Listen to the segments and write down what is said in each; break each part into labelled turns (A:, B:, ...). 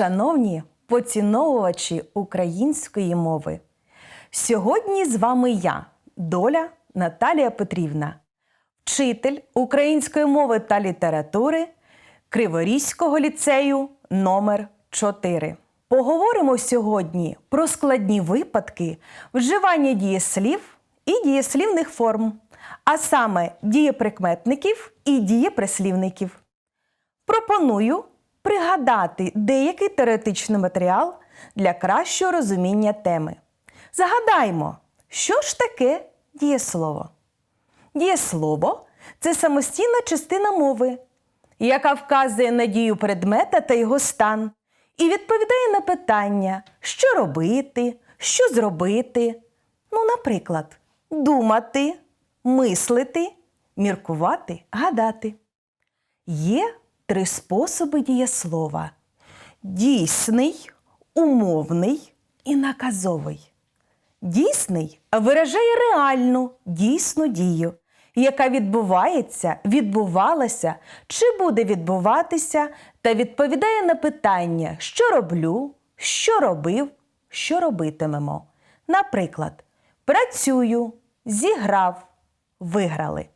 A: Шановні поціновувачі української мови. Сьогодні з вами я, доля Наталія Петрівна, вчитель української мови та літератури Криворізького ліцею номер 4 Поговоримо сьогодні про складні випадки вживання дієслів і дієслівних форм, а саме дієприкметників і дієприслівників. Пропоную пригадати деякий теоретичний матеріал для кращого розуміння теми. Загадаймо, що ж таке дієслово? Дієслово це самостійна частина мови, яка вказує на дію предмета та його стан і відповідає на питання, що робити, що зробити. Ну, наприклад, думати, мислити, міркувати, гадати. Є три способи дієслова: дійсний, умовний і наказовий. Дійсний виражає реальну дійсну дію, яка відбувається, відбувалася чи буде відбуватися, та відповідає на питання, що роблю, що робив, що робитимемо. Наприклад, працюю, зіграв, виграли.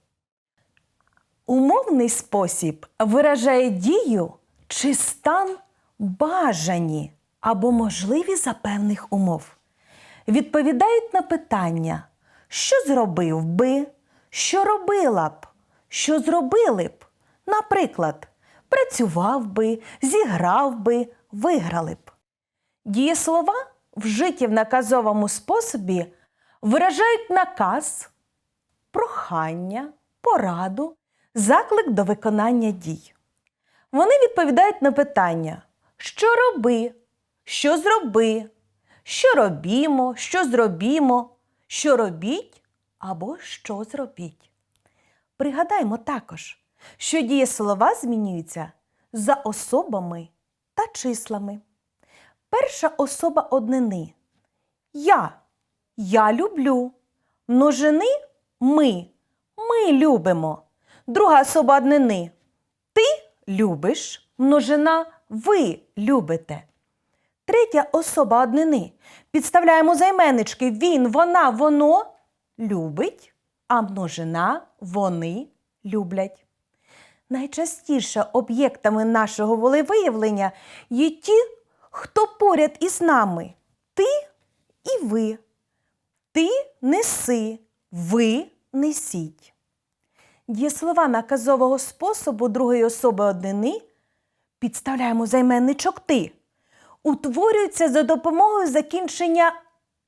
A: Умовний спосіб виражає дію чи стан бажані або можливі за певних умов. Відповідають на питання, що зробив би, що робила б, що зробили б. Наприклад, працював би, зіграв би, виграли б. Дієслова, вжиті в наказовому способі, виражають наказ, прохання, пораду, заклик до виконання дій. Вони відповідають на питання, що роби, що зроби, що робімо, що зробімо, що робіть або що зробіть. Пригадаймо також, що дієслова змінюються за особами та числами. Перша особа однини я. Я люблю. Множини ми. Ми любимо. Друга особа однини ти любиш. Множина ви любите. Третя особа однини. Підставляємо займеннички він, вона, воно любить, а множина вони люблять. Найчастіше об'єктами нашого волевиявлення є ті, хто поряд із нами. Ти і ви. Ти неси, ви несіть. Дієслова наказового способу другої особи однини підставляємо займенничок ти. Утворюються за допомогою закінчення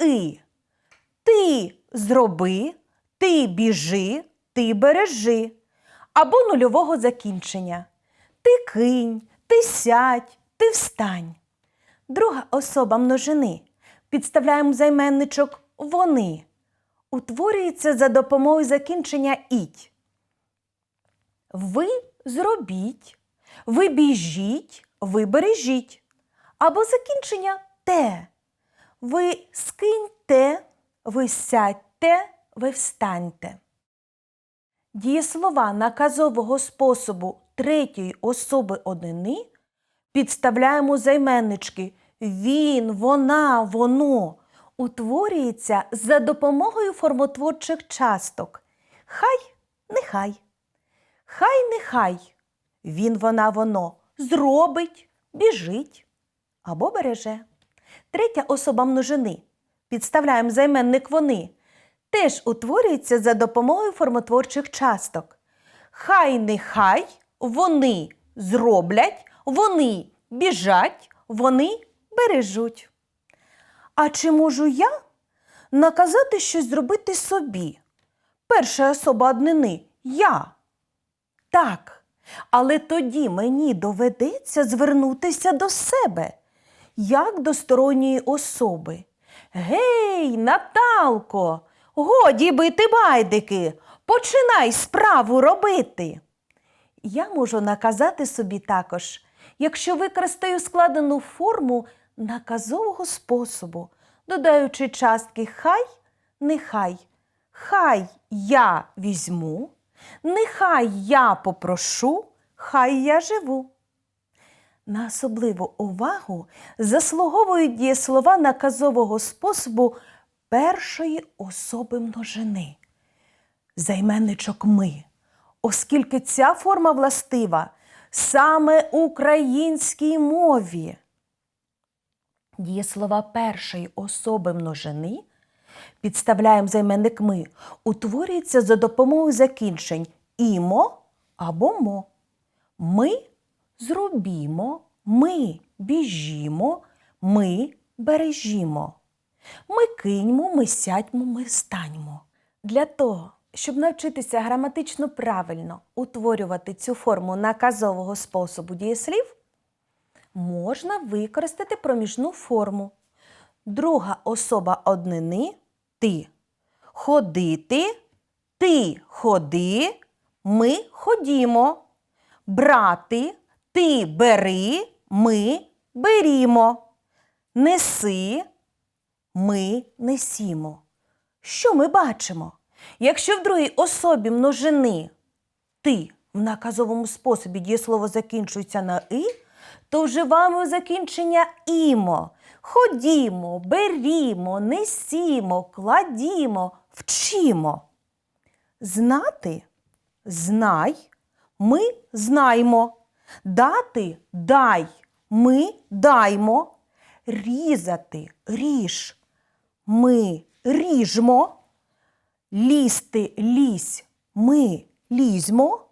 A: и. Ти зроби, ти біжи, ти бережи. Або нульового закінчення. Ти кинь, ти сядь, ти встань. Друга особа множини. Підставляємо займенничок вони. Утворюється за допомогою закінчення іть. Ви зробіть, ви біжіть, ви бережіть. Або закінчення те. Ви скиньте, ви сядьте, ви встаньте. Дієслова наказового способу третьої особи однини підставляємо займеннички він, вона, воно утворюється за допомогою формотворчих часток. Хай, нехай. Хай нехай. Він, вона, воно зробить, біжить або береже. Третя особа множини. Підставляємо займенник вони. Теж утворюється за допомогою формотворчих часток. Хай нехай вони зроблять, вони біжать, вони бережуть. А чи можу я наказати щось зробити собі? Перша особа однини я. Так, але тоді мені доведеться звернутися до себе, як до сторонньої особи. Гей, Наталко, годі бити байдики, починай справу робити. Я можу наказати собі також, якщо використаю складену форму наказового способу, додаючи частки хай, нехай, хай я візьму, нехай я попрошу, хай я живу. На особливу увагу заслуговують дієслова наказового способу першої особи множини. Займенничок ми, оскільки ця форма властива саме українській мові. Дієслова першої особи множини підставляємо займенник ми, утворюється за допомогою закінчень імо або мо. Ми зробімо, ми біжімо, ми бережімо. Ми киньмо, ми сядьмо, ми станьмо. Для того, щоб навчитися граматично правильно утворювати цю форму наказового способу дієслів, можна використати проміжну форму. Друга особа однини ти. Ходити, ти ходи, ми ходімо. Брати, ти бери, ми берімо. Неси, ми несімо. Що ми бачимо? Якщо в другій особі множини ти в наказовому способі дієслово закінчується на и, то вживаємо закінчення імо. Ходімо, берімо, несімо, кладімо, вчимо. Знати знай, ми знаймо. Дати дай, ми даймо. Різати ріж, ми ріжмо. Лізти лізь, ми лізьмо.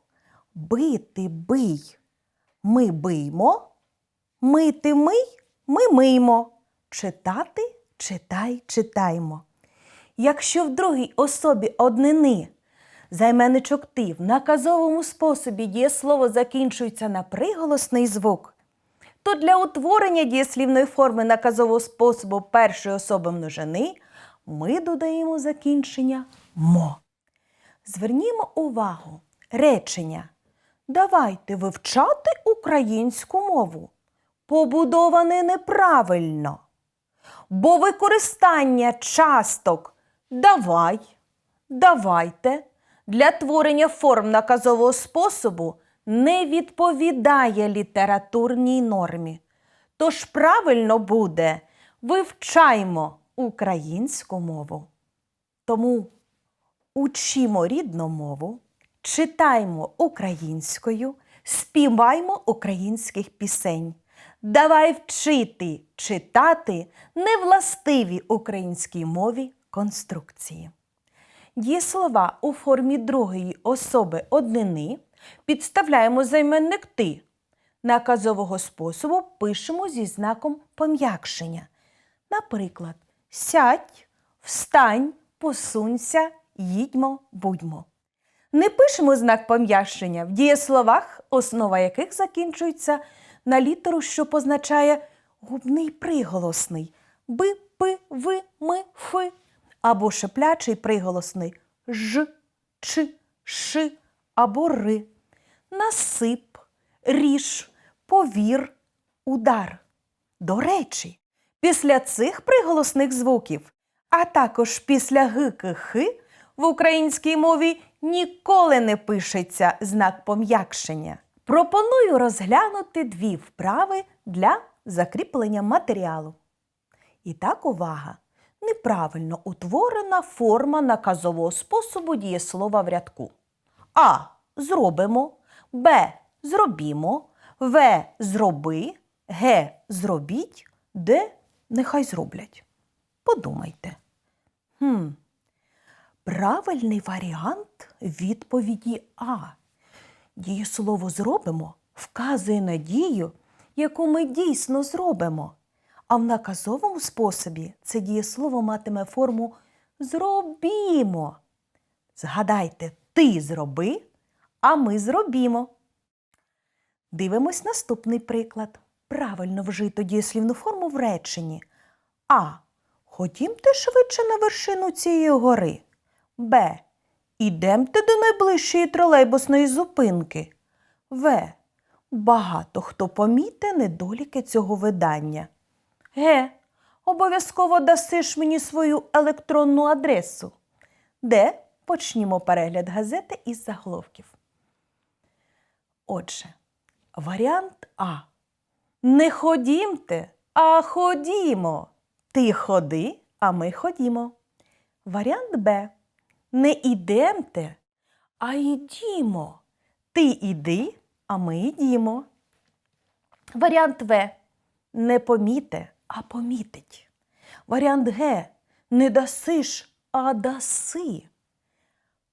A: Бити бий, ми биймо. Мити мий, ми миймо. Читати читай, читаймо. Якщо в другій особі однини займенничок ти в наказовому способі дієслово закінчується на приголосний звук, то для утворення дієслівної форми наказового способу першої особи множини ми додаємо закінчення мо. Звернімо увагу речення. Давайте вивчати українську мову. Побудоване неправильно. Бо використання часток давай, давайте для творення форм наказового способу не відповідає літературній нормі. Тож правильно буде вивчаймо українську мову. Тому учімо рідну мову, читаймо українською, співаймо українських пісень. Давай вчити читати невластиві українській мові конструкції. Дієслова у формі другої особи однини підставляємо займенник ти. Наказового способу пишемо зі знаком пом'якшення. Наприклад, сядь, встань, посунься, їдьмо, будьмо. Не пишемо знак пом'якшення в дієсловах, основа яких закінчується на літеру, що позначає губний приголосний би, пи, ви, ми, фи, або шеплячий приголосний ж, ч, ш або ри, насип, ріж, повір, удар. До речі, після цих приголосних звуків, а також після г, к, х в українській мові ніколи не пишеться знак пом'якшення. Пропоную розглянути дві вправи для закріплення матеріалу. І так, увага! Неправильно утворена форма наказового способу дієслова в рядку. А. Зробимо, Б. Зробімо, В. Зроби, Г. Зробіть, Д. Нехай зроблять. Подумайте. Хм. Правильний варіант відповіді А. Дієслово зробимо вказує на дію, яку ми дійсно зробимо. А в наказовому способі це дієслово матиме форму зробімо. Згадайте, ти зроби, а ми зробімо. Дивимось наступний приклад. Правильно вжито дієслівну форму в реченні. А. Ходімте швидше на вершину цієї гори. Б. Ідемте до найближчої тролейбусної зупинки. В. Багато хто поміте недоліки цього видання. Г. Обов'язково дасиш мені свою електронну адресу. Д. Почнімо перегляд газети із заголовків. Отже, варіант А. Не ходімте, а ходімо. Ти ходи, а ми ходімо. Варіант Б. Не ідемте, а йдімо. Ти іди, а ми йдімо. Варіант В. Не поміте, а помітить. Варіант Г. Не дасиш, а даси.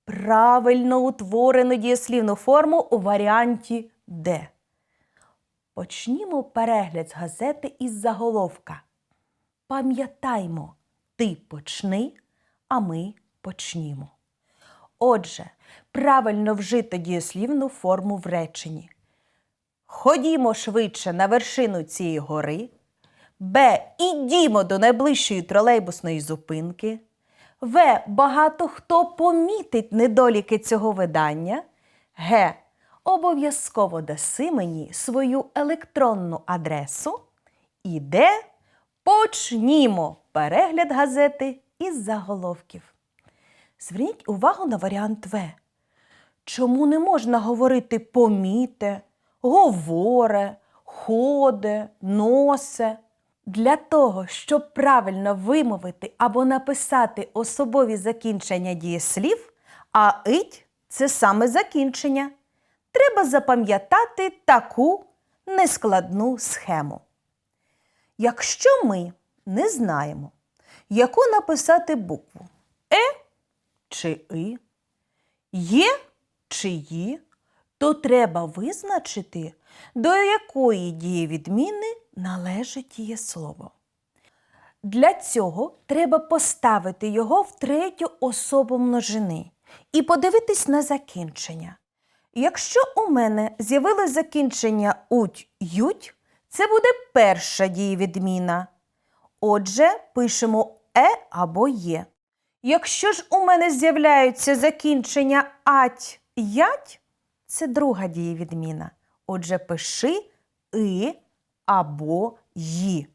A: Правильно утворену дієслівну форму у варіанті Д. Почнімо перегляд з газети із заголовка. Пам'ятаймо, ти почни, а ми почнімо. Отже, правильно вжито дієслівну форму в реченні. Ходімо швидше на вершину цієї гори. Б. Ідімо до найближчої тролейбусної зупинки. В. Багато хто помітить недоліки цього видання. Г. Обов'язково даси мені свою електронну адресу. І Д. Почнімо перегляд газети із заголовків. Зверніть увагу на варіант В. Чому не можна говорити поміте, говоре, ходе, носе? Для того, щоб правильно вимовити або написати особові закінчення дієслів, а ить це саме закінчення. Треба запам'ятати таку нескладну схему. Якщо ми не знаємо, яку написати букву Е чи И, Є чи Ї, то треба визначити, до якої дієвідміни належить дієслово. Для цього треба поставити його в третю особу множини і подивитись на закінчення. Якщо у мене з'явилось закінчення уть ють, це буде перша дієвідміна. Отже, пишемо е або є. Якщо ж у мене з'являються закінчення ать ять, це друга дієвідміна. Отже, пиши и або ї.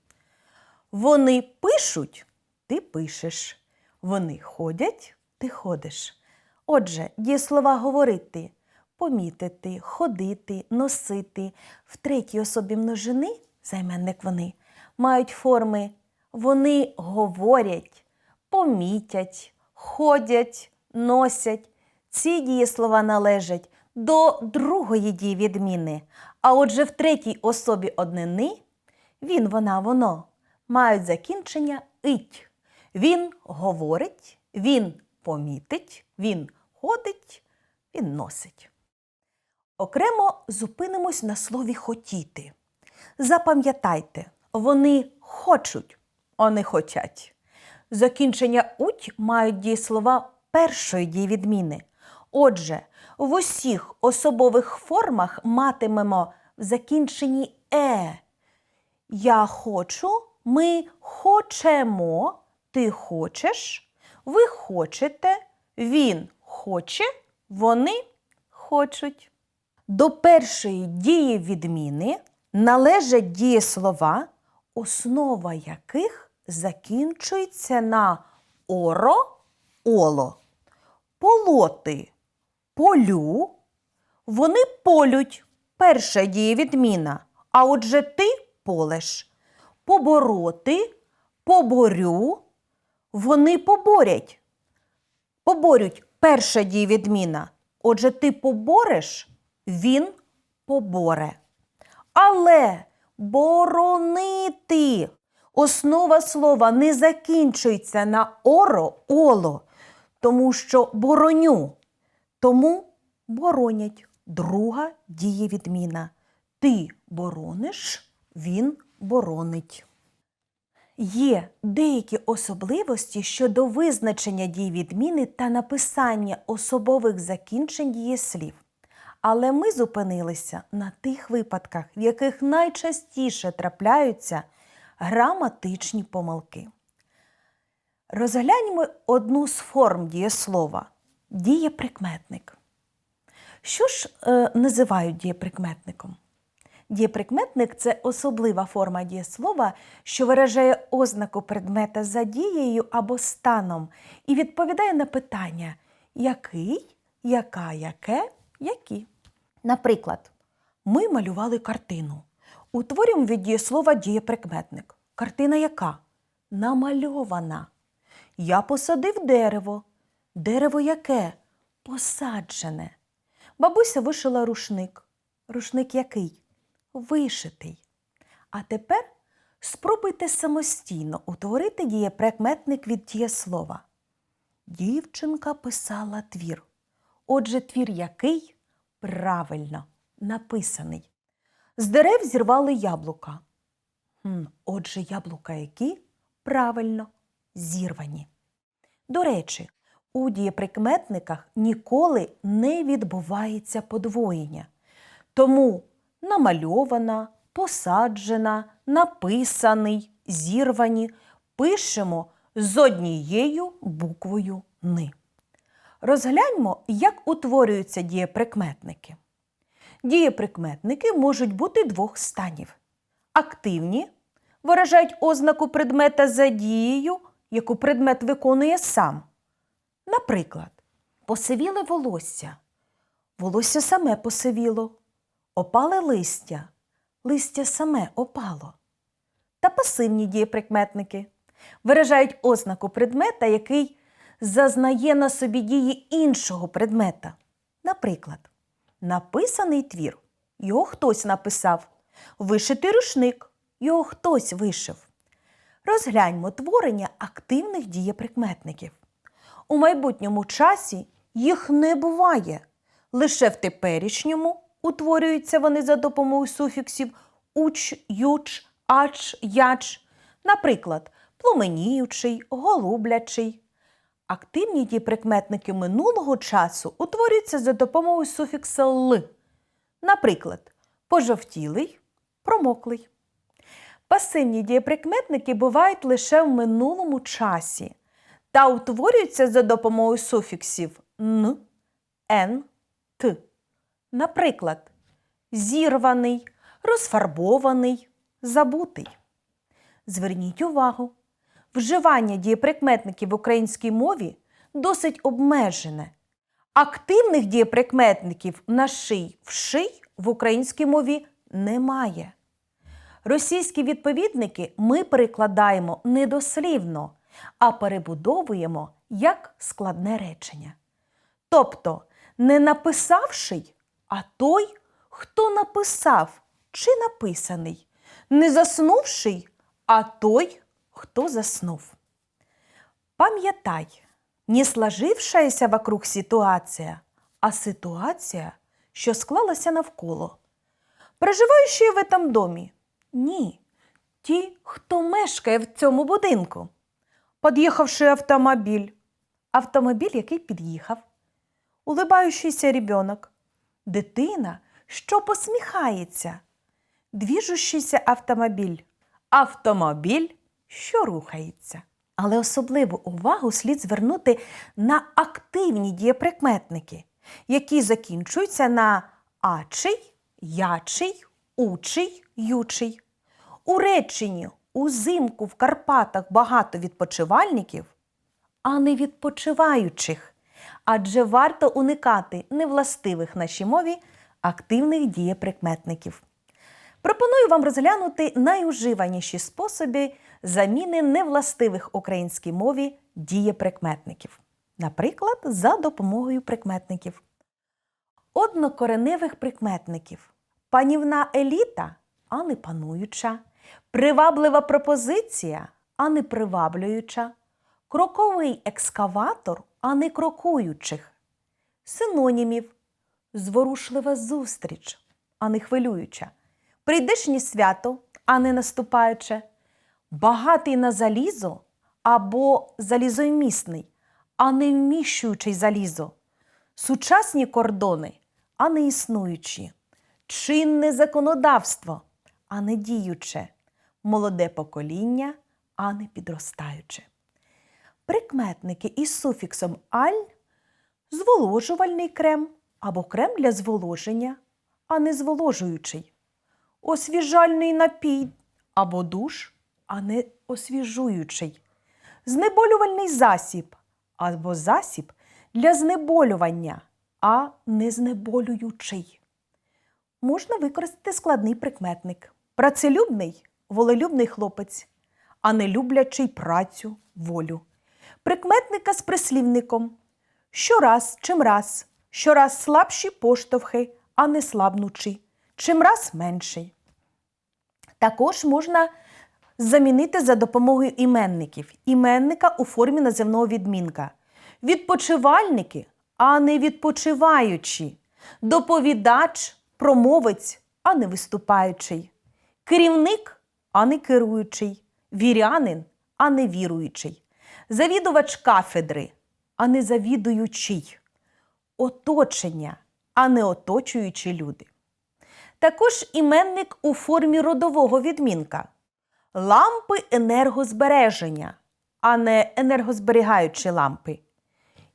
A: Вони пишуть, ти пишеш. Вони ходять, ти ходиш. Отже, дієслова говорити, помітити, ходити, носити в третій особі множини, займенник вони, мають форми вони говорять, помітять, ходять, носять. Ці дієслова належать до другої дієвідміни. А отже, в третій особі однини він, вона, воно мають закінчення ить. Він говорить, він помітить, він ходить, він носить. Окремо зупинимось на слові хотіти. Запам'ятайте, вони хочуть, а не хотять. Закінчення уть мають дієслова першої дієвідміни. Отже, в усіх особових формах матимемо в закінченні е. Я хочу, ми хочемо, ти хочеш, ви хочете, він хоче, вони хочуть. До першої дії відміни належать дієслова, основа яких закінчується на оро оло. Полоти полю, вони полють перша дієвідміна, а отже ти полеш. Побороти, поборю, вони поборять. Поборють перша дієвідміна. Отже, ти побореш, він поборе. Але боронити. Основа слова не закінчується на оро оло, тому що бороню. Тому боронять. Друга дієвідміна. Ти борониш, він боронить. Є деякі особливості щодо визначення дієвідміни та написання особових закінчень дієслів. Але ми зупинилися на тих випадках, в яких найчастіше трапляються граматичні помилки. Розгляньмо одну з форм дієслова дієприкметник. Що ж е, називають дієприкметником? Дієприкметник це особлива форма дієслова, що виражає ознаку предмета за дією або станом і відповідає на питання який, яка, яке, які. Наприклад, ми малювали картину. Утворюємо від дієслова дієприкметник. Картина яка? Намальована. Я посадив дерево. Дерево яке? Посаджене. Бабуся вишила рушник. Рушник який? Вишитий. А тепер спробуйте самостійно утворити дієприкметник від дієслова. Дівчинка писала твір. Отже, твір який? Правильно, написаний. З дерев зірвали яблука. Отже, яблука які? Правильно, зірвані. До речі, у дієприкметниках ніколи не відбувається подвоєння. Тому намальована, посаджена, написаний, зірвані пишемо з однією буквою ни. Розгляньмо, як утворюються дієприкметники. Дієприкметники можуть бути двох станів. Активні виражають ознаку предмета за дією, яку предмет виконує сам. Наприклад, посивіле волосся. Волосся саме посивіло. Опале листя. Листя саме опало. Та пасивні дієприкметники виражають ознаку предмета, який зазнає на собі дії іншого предмета. Наприклад, написаний твір його хтось написав, вишитий рушник його хтось вишив. Розгляньмо творення активних дієприкметників. У майбутньому часі їх не буває. Лише в теперішньому утворюються вони за допомогою суфіксів уч, юч, ач, яч, наприклад, пломеніючий, голублячий. Активні дієприкметники минулого часу утворюються за допомогою суфікса л. Наприклад, пожовтілий, промоклий. Пасивні дієприкметники бувають лише в минулому часі та утворюються за допомогою суфіксів н, н, т. Наприклад, зірваний, розфарбований, забутий. Зверніть увагу, вживання дієприкметників в українській мові досить обмежене. Активних дієприкметників на ший вший в українській мові немає. Російські відповідники ми перекладаємо недослівно, а перебудовуємо як складне речення. Тобто, не написавший, а той, хто написав чи написаний, не заснувший, а той, хто заснув. Пам'ятай, не сложившаяся вокруг ситуація, а ситуація, що склалася навколо. Проживаючи в этом домі? Ні. Ті, хто мешкає в цьому будинку. Під'їхавши автомобіль. Автомобіль, який під'їхав. Улибаючийся ребенок. Дитина, що посміхається. Двіжущийся автомобіль. Автомобіль, що рухається. Але особливу увагу слід звернути на активні дієприкметники, які закінчуються на ачий, ячий, учий, ючий. У реченні узимку в Карпатах багато відпочивальників, а не відпочиваючих. Адже варто уникати невластивих нашій мові активних дієприкметників. Пропоную вам розглянути найуживаніші способи заміни невластивих українській мові дієприкметників. Наприклад, за допомогою прикметників. Однокореневих прикметників. Панівна еліта, а не пануюча. Приваблива пропозиція, а не приваблююча. Кроковий екскаватор, а не крокуючих. Синонімів. Зворушлива зустріч, а не хвилююча. Прийдешнє свято, а не наступаюче. Багатий на залізо або залізоймісний, а не вміщуючий залізо. Сучасні кордони, а не існуючі. Чинне законодавство, а не діюче. Молоде покоління, а не підростаюче. Прикметники із суфіксом аль зволожувальний крем або крем для зволоження, а не зволожуючий. Освіжальний напій або душ, а не освіжуючий. Знеболювальний засіб або засіб для знеболювання, а не знеболюючий. Можна використати складний прикметник. Працелюбний волелюбний хлопець, а не люблячий працю, волю. Прикметника з прислівником. Щораз, чимраз, щораз слабші поштовхи, а не слабнучі, чимраз менший. Також можна замінити за допомогою іменників. Іменника у формі називного відмінка. Відпочивальники, а не відпочиваючі. Доповідач, промовець, а не виступаючий. Керівник, а не керуючий. Вірянин, а не віруючий. Завідувач кафедри, а не завідуючий. Оточення, а не оточуючі люди. Також іменник у формі родового відмінка. Лампи енергозбереження, а не енергозберігаючі лампи.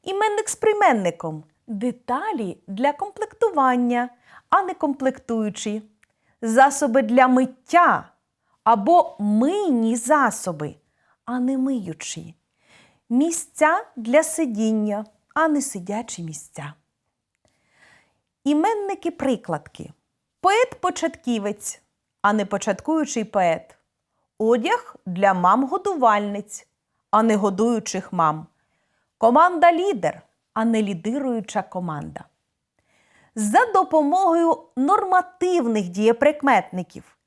A: Іменник з прийменником. Деталі для комплектування, а не комплектуючі. Засоби для миття або мийні засоби, а не миючі. Місця для сидіння, а не сидячі місця. Іменники прикладки. Поет-початківець, а не початкуючий поет. Одяг для мам-годувальниць, а не годуючих мам. Команда лідер, а не лідируюча команда. За допомогою нормативних дієприкметників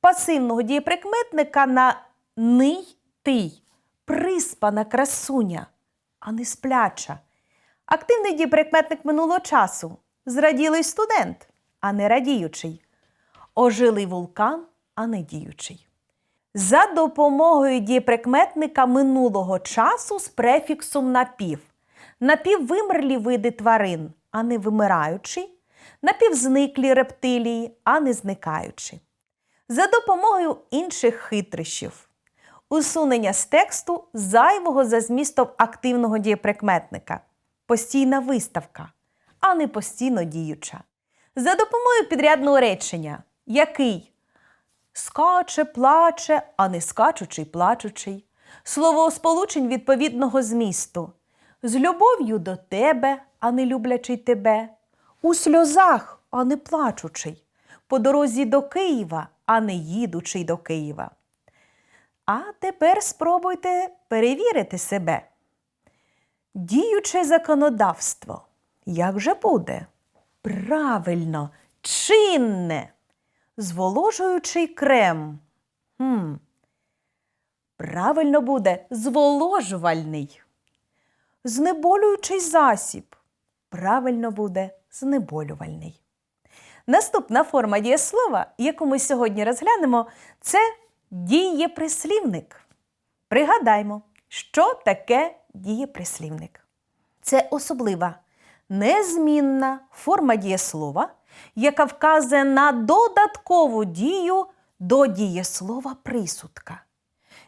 A: пасивного дієприкметника на ний тий, приспана красуня, а не спляча. Активний дієприкметник минулого часу зраділий студент, а не радіючий. Ожилий вулкан, а не діючий. За допомогою дієприкметника минулого часу з префіксом напів. Напіввимерлі види тварин, а не вимираючі, напівзниклі рептилії, а не зникаючі. За допомогою інших хитрощів. Усунення з тексту зайвого за змістом активного дієприкметника. Постійна виставка, а не постійно діюча. За допомогою підрядного речення, який скаче, плаче, а не скачучий, плачучий. Словосполучень відповідного змісту. З любов'ю до тебе, а не люблячий тебе. У сльозах, а не плачучий. По дорозі до Києва, а не їдучий до Києва. А тепер спробуйте перевірити себе. Діюче законодавство. Як же буде? Правильно, чинне. Зволожуючий крем. Хм. Правильно буде зволожувальний. Знеболюючий засіб. Правильно буде знеболювальний. Наступна форма дієслова, яку ми сьогодні розглянемо, це дієприслівник. Пригадаймо, що таке дієприслівник. Це особлива незмінна форма дієслова, яка вказує на додаткову дію до дієслова присудка.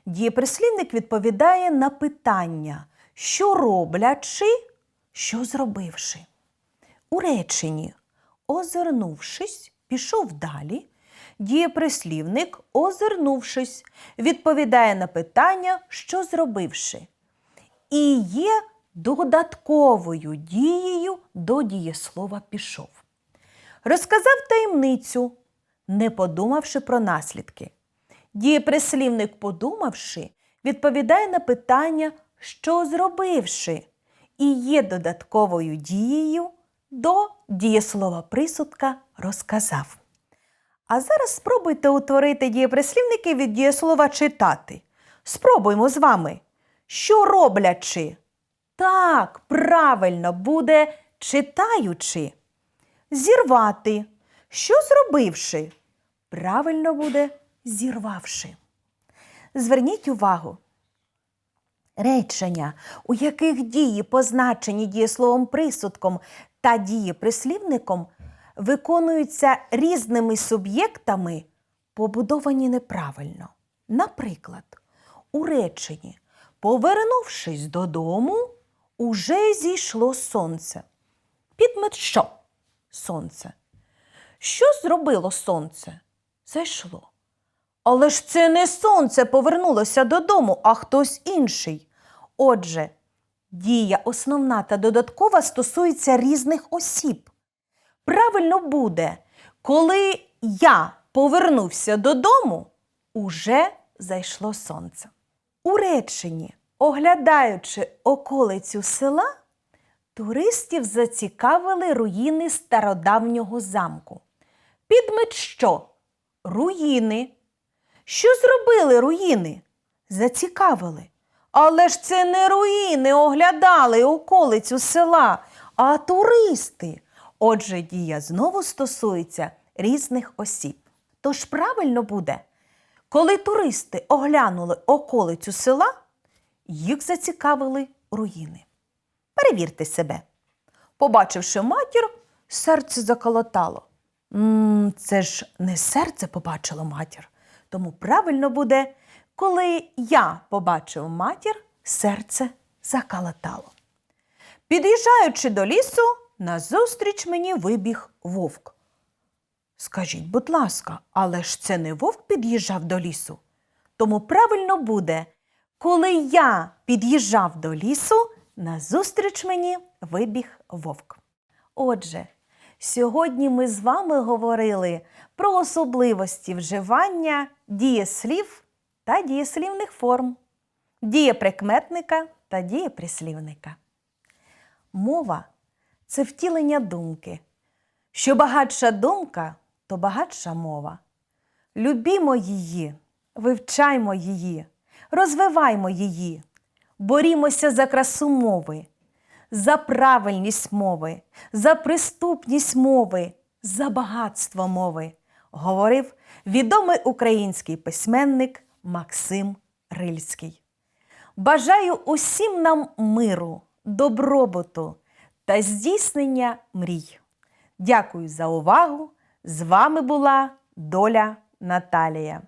A: Дієприслівник відповідає на питання, що роблячи, що зробивши. У реченні озирнувшись, пішов далі. Дієприслівник, озирнувшись, відповідає на питання, що зробивши. І є додатковою дією до дієслова пішов. Розказав таємницю, не подумавши про наслідки. Дієприслівник, подумавши, відповідає на питання, що зробивши, і є додатковою дією до дієслова присудка розказав. А зараз спробуйте утворити дієприслівники від дієслова читати. Спробуймо з вами. Що роблячи? Так, правильно буде читаючи. Зірвати. Що зробивши? Правильно буде зірвавши. Зверніть увагу. Речення, у яких дії позначені дієсловом присудком та дієприслівником, виконуються різними суб'єктами, побудовані неправильно. Наприклад, у реченні, повернувшись додому, уже зійшло сонце. Підмет що? Сонце. Що зробило сонце? Зайшло. Але ж це не сонце повернулося додому, а хтось інший. Отже, дія основна та додаткова стосується різних осіб. Правильно буде, коли я повернувся додому, уже зайшло сонце. У реченні, оглядаючи околицю села, туристів зацікавили руїни стародавнього замку. Підмет що? Руїни. Що зробили руїни? Зацікавили. Але ж це не руїни оглядали околицю села, а туристи. Отже, дія знову стосується різних осіб. Тож правильно буде, коли туристи оглянули околицю села, їх зацікавили руїни. Перевірте себе. Побачивши матір, серце заколотало. м це ж не серце побачило матір. Тому правильно буде, коли я побачив матір, серце заколотало. Під'їжджаючи до лісу, назустріч мені вибіг вовк. Скажіть, будь ласка, але ж це не вовк під'їжджав до лісу. Тому правильно буде, коли я під'їжджав до лісу, назустріч мені вибіг вовк. Отже, сьогодні ми з вами говорили про особливості вживання дієслів та дієслівних форм, дієприкметника та дієприслівника. Мова це втілення думки. Що багатша думка, то багатша мова. Любімо її, вивчаймо її, розвиваймо її, борімося за красу мови, за правильність мови, за приступність мови, за багатство мови, говорив відомий український письменник Максим Рильський. Бажаю усім нам миру, добробуту та здійснення мрій. Дякую за увагу! З вами була Доля Наталія.